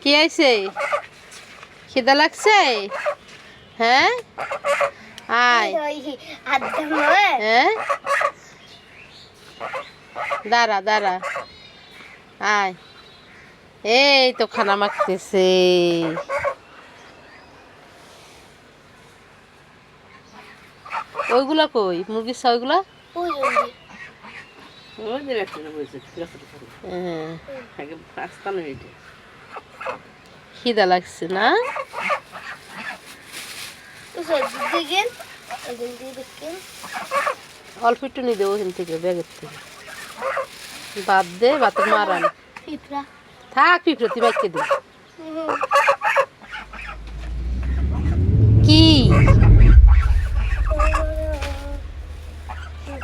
কি আইছে খিদা লাগছে? হ্যাঁ? আয়। হ্যাঁ? দাঁড়া দাঁড়া। আয়। এই তো খানা মাখতেছে। ওইগুলা কই? মুরগির ছা ওইগুলা? খিদা লাগছে না অল্প একটু নিয়ে দেবো ওখান থেকে ব্যাগের থেকে বাদ দে বাতের মারান থাক পিঁপড়ে বাইকে দে কি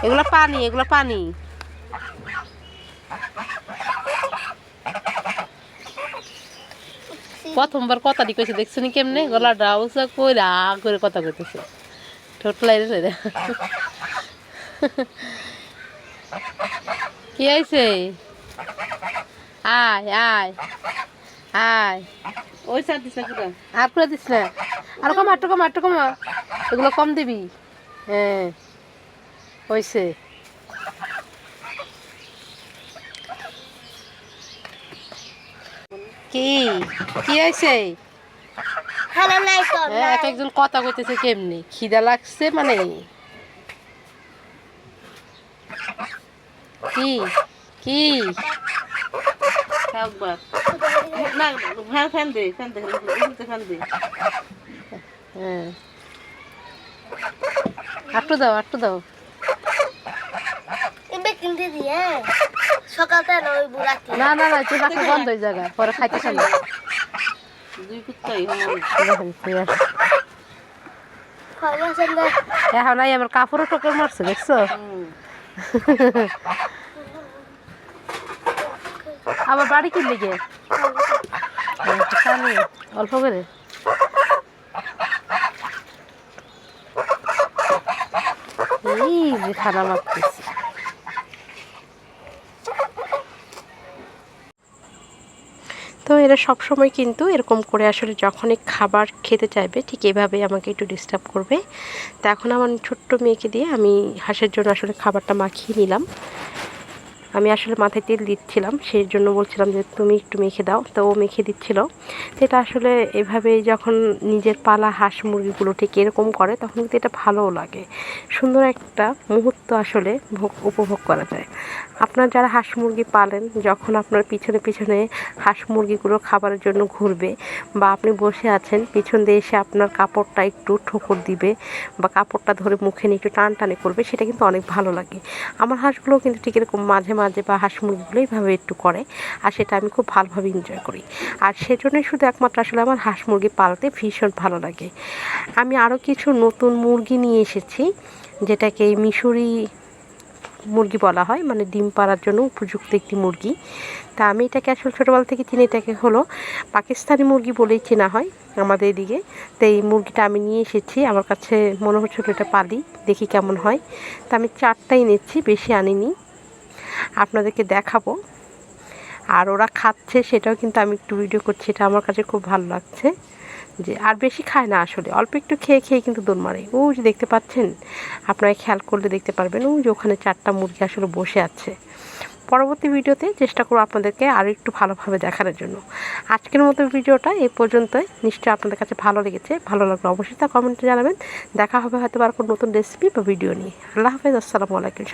এগুলা পানি এগুলা পানি প্রথমবার কথা দি কইছে দেখছ নি কেমনে? গলা ডাউসা কই রা করে কথা কইতেছে। ঠোঁট লাইরে কি আইছে আয় আয় আয়। ওই সার দিস না আর করে দিস না? আর কম আটটু কম আটটু কম। এগুলো কম দিবি। হ্যাঁ। হয়েছে কি? কি হয়েছে? হ্যাঁ এক একজন কথা কইতেছে কেমনি? খিদা লাগছে মানে? কি? কি? ফ্যান দে হ্যাঁ। আটটু দাও। সকালটা নয় বুড়াতে না না না তুই বন্ধ হয়ে জায়গা পরে খাইতে কুত্তাই এখন আমার কাপড়ও টোকর মারছে, দেখছ? আবার বাড়ি কি? লেগে অল্প করে। এই যে খানা মারতেছি। তো এরা সব সময় কিন্তু এরকম করে আসলে যখনই খাবার খেতে চাইবে, ঠিক এভাবে আমাকে একটু ডিস্টার্ব করবে। তো এখন আমার ছোট্ট মেয়েকে দিয়ে আমি হাঁসের জন্য আসলে খাবারটা মাখিয়ে নিলাম। আমি আসলে মাথায় তেল দিচ্ছিলাম সেই জন্য বলছিলাম যে তুমি একটু মেখে দাও, তো ও মেখে দিচ্ছিল। তো এটা আসলে এভাবে যখন নিজের পালা হাঁস মুরগিগুলো ঠিক এরকম করে, তখন কিন্তু এটা ভালোও লাগে। সুন্দর একটা মুহূর্ত আসলে ভোগ, উপভোগ করা যায়। আপনার যারা হাঁস মুরগি পালেন, যখন আপনার পিছনে পিছনে হাঁস মুরগিগুলো খাবারের জন্য ঘুরবে বা আপনি বসে আছেন, পিছন দিয়ে এসে আপনার কাপড়টা একটু ঠোকর দিবে বা কাপড়টা ধরে মুখে নিয়ে একটু টানটানি করবে, সেটা কিন্তু অনেক ভালো লাগে। আমার হাঁসগুলোও কিন্তু ঠিক এরকম মাঝে মাঝে বা হাঁস মুরগিগুলো এইভাবে একটু করে, আর সেটা আমি খুব ভালোভাবে এনজয় করি। আর সেজন্যই শুধু একমাত্র আসলে আমার হাঁস মুরগি পালতে ভীষণ ভালো লাগে। আমি আরও কিছু নতুন মুরগি নিয়ে এসেছি, যেটাকে মিশরি মুরগি বলা হয় মানে ডিম পাড়ার জন্য উপযুক্ত একটি মুরগি। তা আমি এটাকে আসলে ছোটোবেলা থেকে চিনি, এটাকে হলো পাকিস্তানি মুরগি বলেই চেনা হয় আমাদের এদিকে। তো এই মুরগিটা আমি নিয়ে এসেছি, আমার কাছে মনে হচ্ছিল এটা পালি, দেখি কেমন হয়। তা আমি চারটাই নিচ্ছি বেশি আনিনি। আপনাদেরকে দেখাবো। আর ওরা খাচ্ছে, সেটাও কিন্তু আমি একটু ভিডিও করছি, এটা আমার কাছে খুব ভালো লাগছে। যে আর বেশি খায় না আসলে, অল্প একটু খেয়ে খেয়ে কিন্তু দৌড় মারে। ও যে দেখতে পাচ্ছেন? আপনারা খেয়াল করলে দেখতে পারবেন ও যে ওখানে চারটা মুরগি আসলে বসে আছে। পরবর্তী ভিডিওতে চেষ্টা করব আপনাদেরকে আরও একটু ভালোভাবে দেখানোর জন্য। আজকের মতো ভিডিওটা এই পর্যন্তই। নিশ্চয়ই আপনাদের কাছে ভালো লেগেছে, ভালো লাগলে অবশ্যই তা কমেন্টে জানাবেন। দেখা হবে হয়তো আর কোনো নতুন রেসিপি বা ভিডিও নিয়ে। আল্লাহ হাফেজ, আসসালামু আলাইকুম।